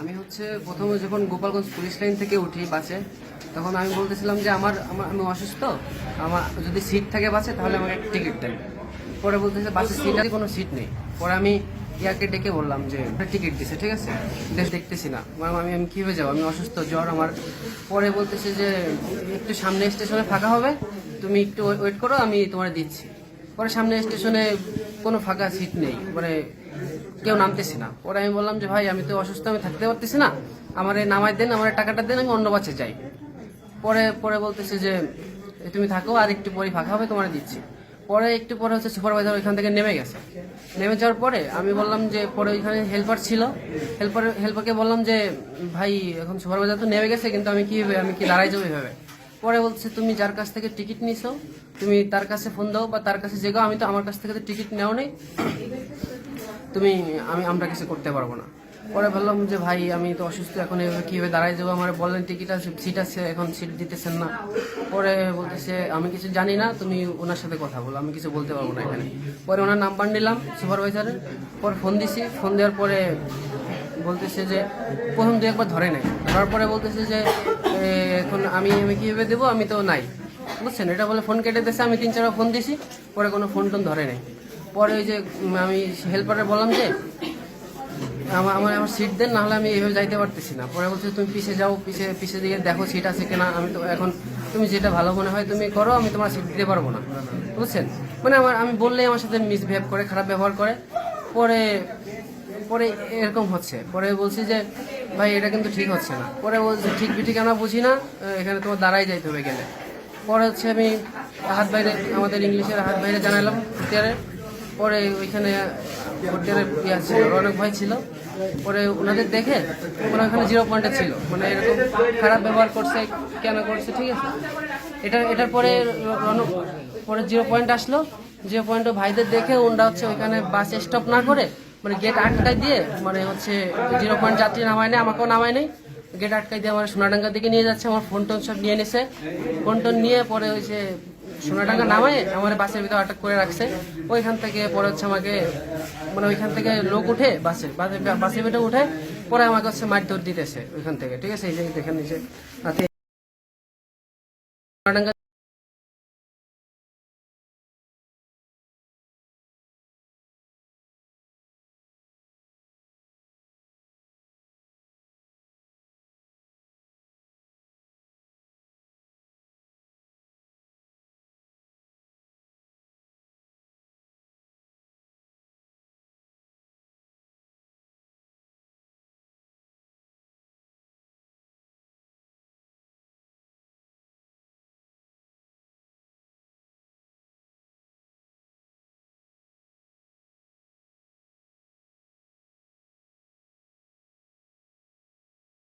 আমি হচ্ছে প্রথমে যখন গোপালগঞ্জ পুলিশ লাইন থেকে উঠি বাসে, তখন আমি বলতেছিলাম যে আমার আমার, আমি অসুস্থ, আমার যদি সিট থাকে বাসে তাহলে আমাকে টিকিট দেন। পরে বলতেছে বাসে সিট আছে, কোনো সিট নেই। পরে আমি ইয়াকে ডেকে বললাম যে টিকিট দিছে, ঠিক আছে? দেশ দেখতেছি না। আমি আমি কীভাবে যাব? আমি অসুস্থ, জ্বর আমার। পরে বলতেছে যে, একটু সামনে স্টেশনে ফাঁকা হবে, তুমি একটু ওয়েট করো, আমি তোমার দিচ্ছি। পরে সামনে স্টেশনে কোনো ফাঁকা সিট নেই। মানে কেউ নামতেছি না। পরে আমি বললাম যে, ভাই, আমি তো অসুস্থ, আমি থাকতে পারতেছি না। আমার এই নামাই দেন, আমার টাকাটা দেন, আমি অন্য বাসে যাই। পরে পরে বলতেছে যে তুমি থাকো, আর একটু পরে ফাঁকা হবে, তোমার দিচ্ছি। পরে একটু পরে হচ্ছে সুপারভাইজার ওইখান থেকে নেমে গেছে। নেমে যাওয়ার পরে আমি বললাম যে, পরে ওইখানে হেল্পার ছিল। হেল্পার, হেল্পারকে বললাম যে, ভাই, এখন সুপারভাইজার তো নেমে গেছে, কিন্তু আমি কি আমি কি দাঁড়াই যাব এভাবে পরে বলছে, তুমি যার কাছ থেকে টিকিট নিছো, তুমি তার কাছে ফোন দাও বা তার কাছে যেগো আমি তো আমার কাছ থেকে তো টিকিট নেও নেই। তুমি, আমি, আমরা কিছু করতে পারব না। পরে বললাম যে, ভাই, আমি তো অসুস্থ, এখন এভাবে কীভাবে দাঁড়াই যাব? আমার বললেন টিকিট আছে, সিট আছে, এখন সিট দিতেছেন না। পরে বলতেছে, আমি কিছু জানি না, তুমি ওনার সাথে কথা বলো, আমি কিছু বলতে পারব না এখানে। পরে ওনার নাম্বার নিলাম সুপারভাইজারের পর ফোন দিছি ফোন দেওয়ার পরে বলতেছে যে, প্রথম দু একবার ধরে নেয়। ধরার পরে বলতেছে যে এখন আমি আমি কীভাবে দেবো? আমি তো নাই। বুঝছেন? এটা বলে ফোন কেটে দিয়েছে, আমি তিন চারবার ফোন দিছি পরে কোনো ফোন টোন ধরে নেই। পরে ওই যে আমি হেল্পারে বললাম যে আমার আমার আমার সিট দেন, নাহলে আমি এইভাবে যাইতে পারতেছি না। পরে বলছে, তুমি পিছে যাও, পিছে পিছে দিকে দেখো সিট আছে কিনা। আমি তো এখন, তুমি যেটা ভালো মনে হয় তুমি করো, আমি তোমার সিট দিতে পারব না। বুঝছেন? মানে আমার, আমি বললেই আমার সাথে মিসবিহেভ করে, খারাপ ব্যবহার করে। পরে পরে এরকম হচ্ছে। পরে বলছি যে, ভাই, এটা কিন্তু ঠিক হচ্ছে না। পরে বলছে, ঠিক বিঠিক আমরা বুঝি না এখানে তোমার দাঁড়াই যাইতে হবে গেলে। পরে হচ্ছে আমি হাত বাইরে, আমাদের ইংলিশের হাত বাইরে জানালাম খতিয়ারে পরে ওইখানে খতিয়ারের ইয়া ছিল অনেক ভয় ছিল। পরে ওনাদের দেখে, ওনার ওখানে জিরো পয়েন্টে ছিল। মানে এরকম খারাপ ব্যবহার করছে, কেন করছে, ঠিক আছে? এটা, এটার পরে রণ- পরে জিরো পয়েন্ট আসলো। জিরো পয়েন্ট ভাইদের দেখে, ওনরা হচ্ছে ওইখানে বাস স্টপ না করে মানে গেট আটকায় দিয়ে মানে হচ্ছে জিরো পয়েন্ট যাত্রী নামায় নেই, আমাকেও নামায় নেই। গেট আটকাই দিয়ে আমার সোনাডাঙ্গার দিকে নিয়ে যাচ্ছে, আমার ফোন টোন সব নিয়ে নিছে। ফোন টোন নিয়ে পরে ওই যে সোনাডাঙ্গা নামায়, আমার বাসের ভিতরে আটক করে রাখছে। ওইখান থেকে পরে হচ্ছে আমাকে মানে ওইখান থেকে লোক উঠে বাসে বাসে ভিতরে উঠে পরে আমাকে হচ্ছে মারধর দিতেছে ওইখান থেকে। ঠিক আছে, এই যে দেখেন যে সোনাডাঙ্গা